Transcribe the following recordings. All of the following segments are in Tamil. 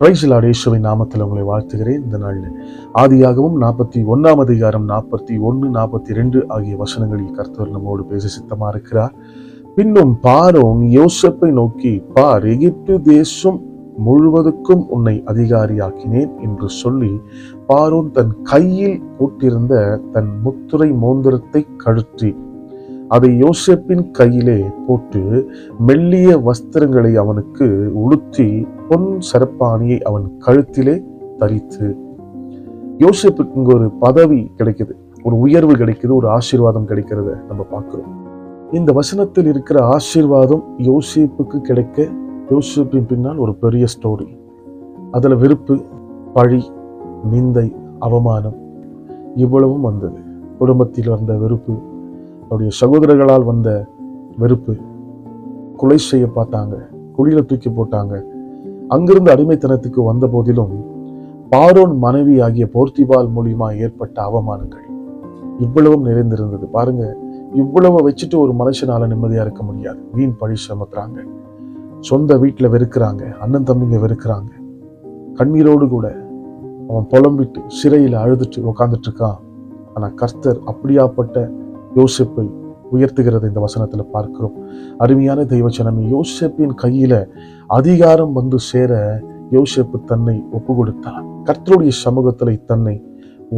பிரைசிலாடேஸ்வரின் நாமத்தில் உங்களை வாழ்த்துகிறேன். இந்த நாளில் ஆதியாகவும் நாற்பத்தி ஒன்றாம் அதிகாரம் நாற்பத்தி ஒன்று நாற்பத்தி ரெண்டு ஆகிய வசனங்களில் கர்த்தர் நம்மோடு பேச சித்தமாக இருக்கிறார். பின்னும் பாரோன் யோசப்பை நோக்கி பார் எகிப்து தேசம் முழுவதுக்கும் உன்னை அதிகாரியாக்கினேன் என்று சொல்லி பாரோன் தன் கையில் போட்டிருந்த தன் முத்துரை மோந்திரத்தை கழுற்றி அதை யோசேப்பின் கையிலே போட்டு மெல்லிய வஸ்திரங்களை அவனுக்கு உளுத்தி பொன் சரப்பாணியை அவன் கழுத்திலே தரித்து. யோசேப்புக்கு ஒரு பதவி கிடைக்குது. ஒரு உயர்வு கிடைக்குது. ஒரு ஆசீர்வாதம் கிடைக்கிறத நம்ம பார்க்குறோம். இந்த வசனத்தில் இருக்கிற ஆசீர்வாதம் யோசேப்புக்கு கிடைக்க யோசிப்பின் பின்னால் ஒரு பெரிய ஸ்டோரி அதில் வெறுப்பு பழி நிந்தை அவமானம் இவ்வளவும் வந்தது. குடும்பத்தில் வந்த வெறுப்பு அவருடைய சகோதரர்களால் வந்த வெறுப்பு. கொலை செய்ய பார்த்தாங்க. குழியில தூக்கி போட்டாங்க. அங்கிருந்து அடிமைத்தனத்துக்கு வந்த போதிலும் பாரோன் மனைவி ஆகிய போர்த்திபால் மூலியமா ஏற்பட்ட அவமானங்கள் இவ்வளவும் நிறைந்திருந்தது. பாருங்க இவ்வளவு வச்சுட்டு ஒரு மனுஷனால நிம்மதியா இருக்க முடியாது. வீண் பழி சுமத்துறாங்க சொந்த வீட்டில் வெறுக்கிறாங்க. அண்ணன் தம்பிங்க வெறுக்கிறாங்க. கண்ணீரோடு கூட அவன் புலம்பிட்டு சிறையில் அழுதுட்டு உக்காந்துட்டு இருக்கான். ஆனால் கர்த்தர் அப்படியாப்பட்ட யோசிப்பை உயர்த்துகிறதை இந்த வசனத்தில் பார்க்கிறோம். அருமையான தெய்வச்சனமே யோசேப்பின் கையில் அதிகாரம் வந்து சேர யோசேப்பு தன்னை ஒப்பு கொடுத்தான் கர்த்தருடைய சமூகத்தில் தன்னை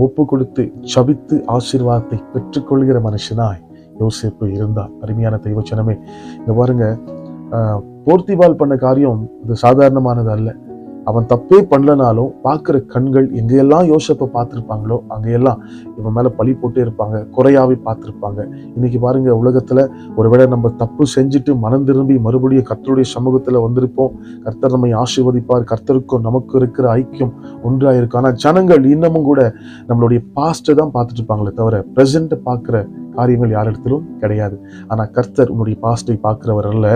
ஒப்பு கொடுத்து சபித்து ஆசீர்வாதத்தை பெற்றுக்கொள்கிற மனுஷனாய் யோசிப்பு இருந்தார். அருமையான தெய்வச்சனமே இந்த பாருங்க போர்த்திபால் பண்ண காரியம் இது சாதாரணமானது அல்ல. அவன் தப்பே பண்ணலனாலும் பார்க்குற கண்கள் எங்கெல்லாம் யோசப்பை பார்த்துருப்பாங்களோ அங்கெல்லாம் இவன் மேலே பழி போட்டே இருப்பாங்க குறையாவே பார்த்துருப்பாங்க. இன்னைக்கு பாருங்க உலகத்தில் ஒருவேளை நம்ம தப்பு செஞ்சுட்டு மனம் திரும்பி மறுபடியும் கர்த்தருடைய சமூகத்தில் வந்திருப்போம். கர்த்தர் நம்மை ஆசீர்வதிப்பார். கர்த்தருக்கும் நமக்கு இருக்கிற ஐக்கியம் ஒன்றாக இருக்கும் ஆனால் ஜனங்கள் இன்னமும் கூட நம்மளுடைய பாஸ்ட்டை தான் பார்த்துட்டு இருப்பாங்களே தவிர ப்ரெசண்ட்டை பார்க்குற காரியங்கள் யாரிடத்திலும் கிடையாது. ஆனால் கர்த்தர் உன்னுடைய பாஸ்டை பார்க்கிறவர் அல்ல.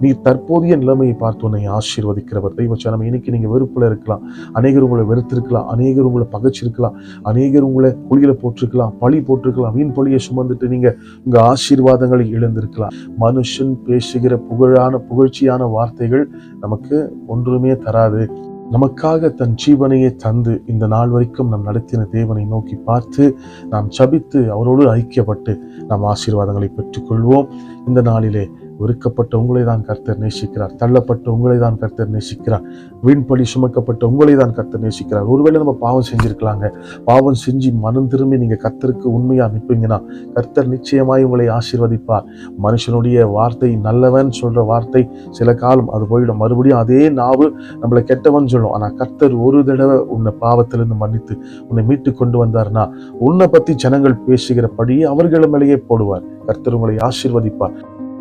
நீ தற்போதைய நிலைமையை பார்த்து உன்னை ஆசீர்வதிக்கிறவர். தெய்வச்சனம் இன்னைக்கு நீங்கள் வெறுப்பில் இருக்கலாம். அநேகர் உங்களை வெறுத்திருக்கலாம். அநேகர் உங்களை பகைச்சிருக்கலாம். அநேகர் உங்களை குழியில போட்டிருக்கலாம். பழி போட்டிருக்கலாம். வீண் பழியை சுமந்துட்டு நீங்கள் உங்கள் ஆசீர்வாதங்களை இழந்திருக்கலாம் மனுஷன் பேசுகிற புகழான புகழ்ச்சியான வார்த்தைகள் நமக்கு ஒன்றுமே தராது. நமக்காக தன் ஜீவனையே தந்து இந்த நாள் வரைக்கும் நாம் நடத்தின தேவனை நோக்கி பார்த்து நாம் சபித்து அவரோடு ஐக்கியப்பட்டு நாம் ஆசீர்வாதங்களை பெற்றுக்கொள்வோம். இந்த நாளிலே வெறுக்கப்பட்ட உங்களை தான் கர்த்தர் நேசிக்கிறார். தள்ளப்பட்ட உங்களை தான் கர்த்தர் நேசிக்கிறார். வீண்படி சுமக்கப்பட்ட உங்களை தான் கர்த்தர் நேசிக்கிறார். ஒருவேளை நம்ம பாவம் செஞ்சுருக்கலாங்க. பாவம் செஞ்சு மனம் திரும்பி நீங்க கர்த்தருக்கு உண்மையா நிற்பீங்கன்னா கர்த்தர் நிச்சயமாய் உங்களை ஆசீர்வதிப்பார். மனுஷனுடைய வார்த்தை நல்லவன் சொல்ற வார்த்தை சில காலம் அது போயிடும். மறுபடியும் அதே நாவு நம்மளை கெட்டவன் சொல்லும். ஆனால் கர்த்தர் ஒரு தடவை உன்னை பாவத்திலிருந்து மன்னித்து உன்னை மீட்டு கொண்டு வந்தார்னா உன்னை பத்தி ஜனங்கள் பேசுகிறபடியே அவர்கள் மேலேயே போடுவார். கர்த்தர் உங்களை ஆசீர்வதிப்பார்.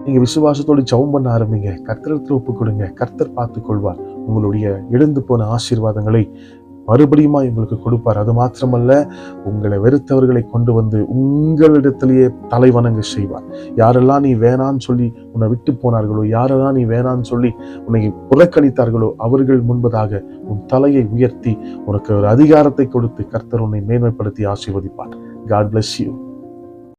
நீங்கள் விசுவாசத்தோடு ஜெபம் பண்ண ஆரம்பிங்க. கர்த்தரத்தில் ஒப்பு கொடுங்க கர்த்தர் பார்த்து கொள்வார் உங்களுடைய இழந்து போன ஆசீர்வாதங்களை மறுபடியுமா உங்களுக்கு கொடுப்பார். அது மாத்திரமல்ல உங்களை வெறுத்தவர்களை கொண்டு வந்து உங்களிடத்திலேயே தலைவணங்க செய்வார். யாரெல்லாம் நீ வேணான்னு சொல்லி உன்னை விட்டு போனார்களோ யாரெல்லாம் நீ வேணான்னு சொல்லி உன்னை புறக்கணித்தார்களோ அவர்கள் முன்பதாக உன் தலையை உயர்த்தி உனக்கு ஒரு அதிகாரத்தை கொடுத்து கர்த்தர் உன்னை மேன்மைப்படுத்தி ஆசீர்வதிப்பார். God bless you